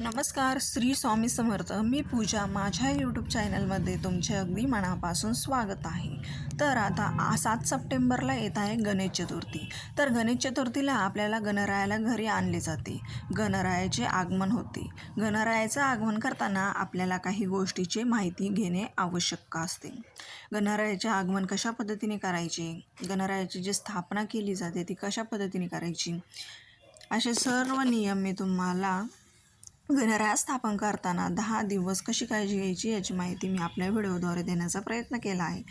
नमस्कार श्री स्वामी समर्थ. मी पूजा. माझ्या यूट्यूब चॅनलमध्ये तुमचे अगदी मनापासून स्वागत आहे. तर आता सात सप्टेंबरला येत आहे गणेश चतुर्थी. तर गणेश चतुर्थीला आपल्याला गणरायाला घरी आणले जाते. गणरायाचे आगमन होते. गणरायाचं आगमन करताना आपल्याला काही गोष्टीची माहिती घेणे आवश्यक असते. गणरायाचे आगमन कशा पद्धतीने करायचे? गणरायाची जी स्थापना केली जाते ती कशा पद्धतीने करायची? असे सर्व नियम मी तुम्हाला गणराया स्थापन करताना दहा दिवस कशी काळजी घ्यायची याची माहिती मी आपल्या व्हिडिओद्वारे देण्याचा प्रयत्न केला आहे.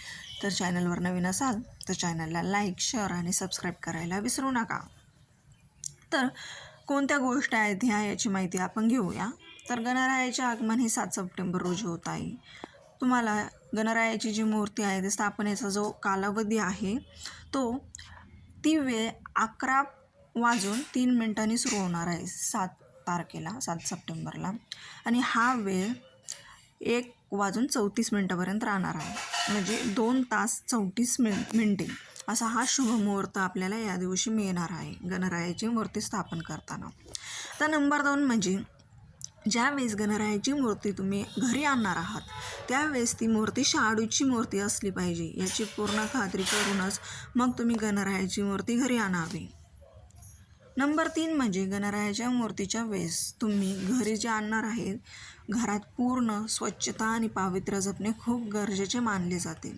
तर चॅनलवर नवीन असाल तर चॅनलला लाईक शेअर आणि सबस्क्राईब करायला विसरू नका. तर कोणत्या गोष्टी आहेत ह्या याची माहिती आपण घेऊया. तर गणरायाचे आगमन हे सात सप्टेंबर रोजी होत आहे. तुम्हाला गणरायाची जी मूर्ती आहे ते स्थापनेचा जो कालावधी आहे तो ती वेळ अकरा वाजून तीन मिनिटांनी सुरू होणार आहे. सात तारखेला सात सप्टेंबरला. आणि हा वेळ एक वाजून चौतीस मिनटापर्यंत राहणार आहे. म्हणजे दोन तास चौतीस मिन मिनटे. असा हा शुभमुहूर्त आपल्याला या दिवशी मिळणार आहे गणरायाची मूर्ती स्थापन करताना. तर नंबर दोन म्हणजे ज्यावेळेस गणरायाची मूर्ती तुम्ही घरी आणणार आहात त्यावेळेस ती मूर्ती शाडूची मूर्ती असली पाहिजे याची पूर्ण खात्री करूनच मग तुम्ही गणरायाची मूर्ती घरी आणावी. नंबर तीन म्हणजे गणरायाच्या मूर्तीच्या वेळेस तुम्ही घरी जे आणणार आहेत घरात पूर्ण स्वच्छता आणि पावित्र्य जपणे खूप गरजेचे मानले जाते.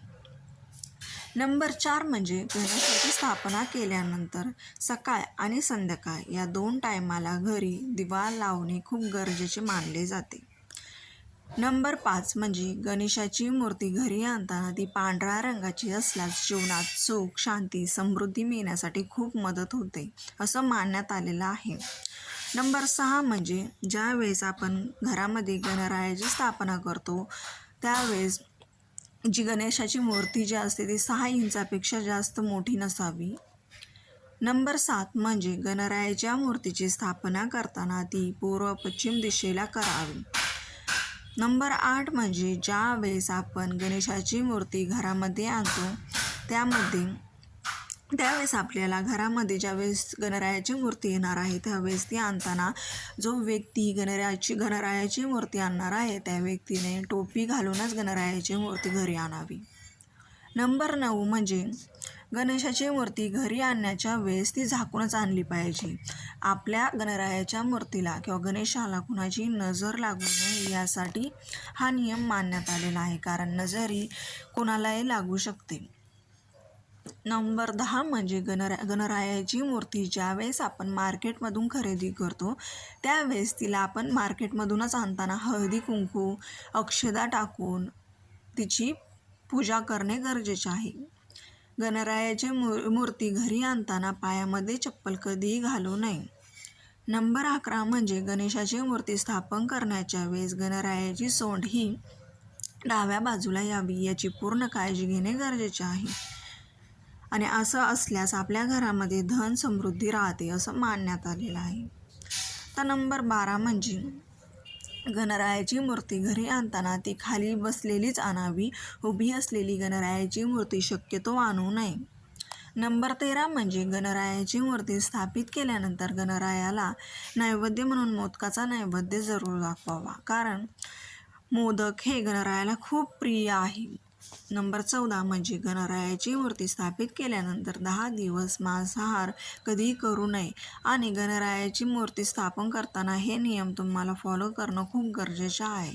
नंबर चार म्हणजे गणेशाची स्थापना केल्यानंतर सकाळ आणि संध्याकाळ या दोन टायमाला घरी दिवा लावणे खूप गरजेचे मानले जाते. नंबर पाच म्हणजे गणेशाची मूर्ती घरी आणताना ती पांढऱ्या रंगाची असल्यास जीवनात सुख शांती समृद्धी मिळण्यासाठी खूप मदत होते असं मानण्यात आलेलं आहे. नंबर सहा म्हणजे ज्यावेळेस आपण घरामध्ये गणरायाची स्थापना करतो त्यावेळेस जी गणेशाची मूर्ती जी असते ती सहा इंचापेक्षा जास्त मोठी नसावी. नंबर सात म्हणजे गणरायाच्या मूर्तीची स्थापना करताना ती पूर्व पश्चिम दिशेला करावी. नंबर आठ म्हणजे ज्या वेळेस आपण गणेशाची मूर्ती घरामध्ये आणतो त्यामध्ये त्यावेळेस आपल्याला घरामध्ये ज्यावेळेस गणरायाची मूर्ती येणार आहे त्यावेळेस ती आणताना जो व्यक्ती गणरायाची गणरायाची मूर्ती आणणार आहे त्या व्यक्तीने टोपी घालूनच गणरायाची मूर्ती घरी आणावी. नंबर नऊ म्हणजे गणेशाची मूर्ती घरी आणण्याच्या वेळेस ती झाकूनच आणली पाहिजे. आपल्या गणरायाच्या मूर्तीला किंवा गणेशाला कुणाची नजर लागू नये यासाठी हा नियम मानण्यात आलेला आहे. कारण नजरी कोणालाही लागू शकते. नंबर दहा म्हणजे गणरा गणरायाची मूर्ती ज्यावेळेस आपण मार्केटमधून खरेदी करतो त्यावेळेस तिला आपण मार्केटमधूनच आणताना हळदी कुंकू अक्षदा टाकून तिची पूजा करणे गरजेचे आहे. गणरायाचे मू मूर्ती घरी आणताना पायामध्ये चप्पल कधीही घालू नये. नंबर अकरा म्हणजे गणेशाची मूर्ती स्थापन करण्याच्या वेळेस गणरायाची सोंड ही डाव्या बाजूला यावी याची पूर्ण काळजी घेणे गरजेचे आहे. आणि असं असल्यास आपल्या घरामध्ये धन समृद्धी राहते असं मानण्यात आलेलं आहे. तर नंबर बारा म्हणजे गणरायाची मूर्ती घरी आणताना ती खाली बसलेलीच आणावी उभी असलेली गणरायाची मूर्ती शक्यतो आणू नये. नंबर तेरा म्हणजे गणरायाची मूर्ती स्थापित केल्यानंतर गणरायाला नैवेद्य म्हणून मोदकाचा नैवेद्य जरूर दाखवावा. कारण मोदक हे गणरायाला खूप प्रिय आहे. नंबर चौदा म्हणजे गणरायाची मूर्ती स्थापित केल्यानंतर दहा दिवस मांसाहार कधीही करू नये. आणि गणरायाची मूर्ती स्थापन करताना हे नियम तुम्हाला फॉलो करणं खूप गरजेचे आहे.